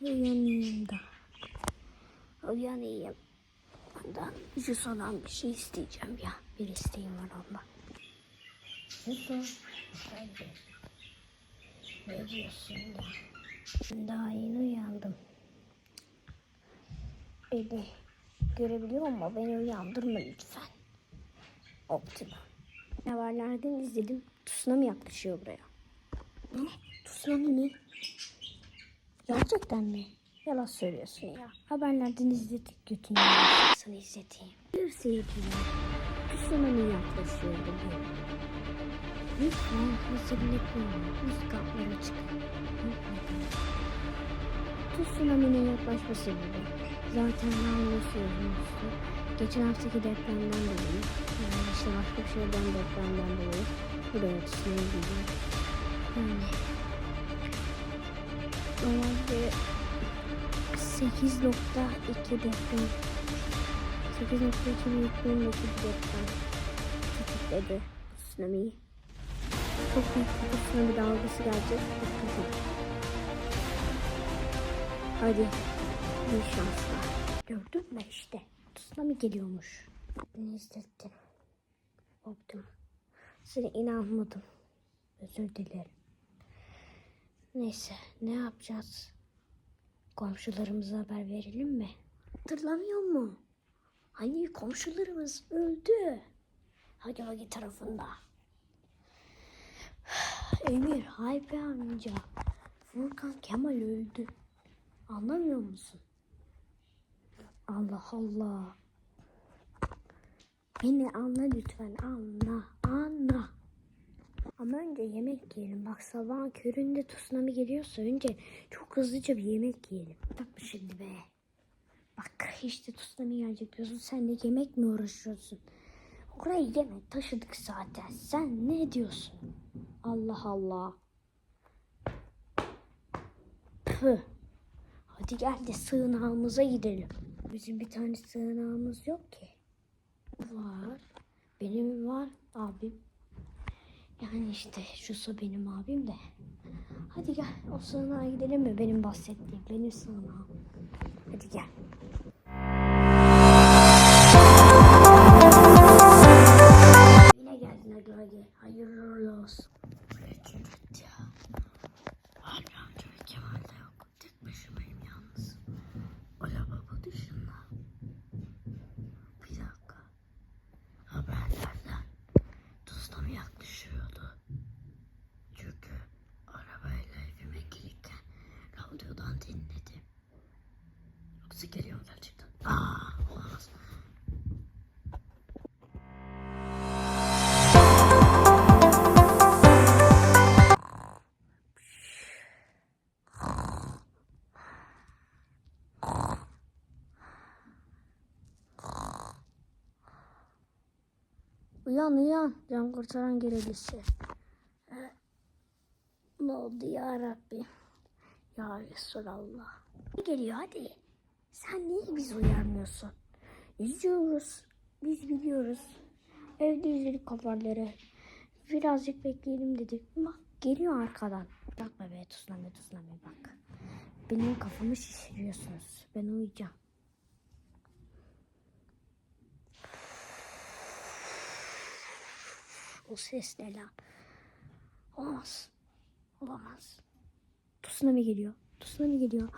yanında. Uyanayım. Ondan yüz olan bir şey isteyeceğim ya. Bir isteğim var ondan. Yusuf, hadi. Ne diyorsun ya? Ben daha yeni uyandım. Beni görebiliyor mu? Beni uyandırma lütfen. Optimum. Haberlerden izledim. Tsunami yaklaşıyor buraya. Ne? Tsunami mi? Gerçekten mi? Yalan söylüyorsun ya. Haberlerden izledik. Götünü sana izleteyim. Bir seyirciler. Tsunami yaklaşıyor bugün. Lütfen hazırlıklı olun. Üst katlara çıkın. Tsunami'nin yaklaşma sebebi. Zaten anlıyorsunuz. Geçen haftaki depremden dolayı. Yani işte başka bir şeyden depremden dolayı. Buraya tsunami geliyor. 8.2 deprem 8.2 büyüklüğündeki bir deprem tetikledi tsunami'yi. Çok büyük bir tsunami dalgası gelecek. Dikkat. Hadi bir şanslar. Gördün mü işte. Tsunami geliyormuş. Ne hissettim? Korktum. Size inanmadım. Özür dilerim. Neyse ne yapacağız? Komşularımıza haber verelim mi? Hatırlamıyor mu? Hani komşularımız öldü. Hadi Vagi tarafında. Emir, Haype amca. Furkan Kemal öldü. Anlamıyor musun? Allah Allah. Beni anla lütfen anla anla. Ama önce yemek yiyelim. Bak sabahın köründe tsunami geliyorsa önce çok hızlıca bir yemek yiyelim. Bak şimdi be. Bak işte tsunami gelecek diyorsun. Sen de yemek mi uğraşıyorsun? Oraya yemek taşıdık zaten. Sen ne diyorsun? Allah Allah. Püh. Hadi gel de sığınağımıza gidelim. Bizim bir tane sığınağımız yok ki. Var. Benim var abim. Yani işte şusu benim abim de. Hadi gel o sığınağa gidelim mi? Benim bahsettiğim benim sığınağım. Hadi gel. Yine geldin hadi. Hayırlı olsun. Yoksa geliyor gerçekten. Aa, olamaz. Uyan uyan. Can kurtaran görevlisi. Ne oldu ya Rabbi? Ya Resulallah. Geliyor hadi. Sen niye biz uyarmıyorsun? İzliyoruz. Biz biliyoruz. Evde izledik haberleri. Birazcık bekleyelim dedik. Bak geliyor arkadan. Bakma be tsunami tsunami bak. Benim kafamı şişiriyorsunuz. Ben uyuyacağım. O ses ne lan? Olamaz. Olamaz. Tsunami geliyor. Tsunami geliyor.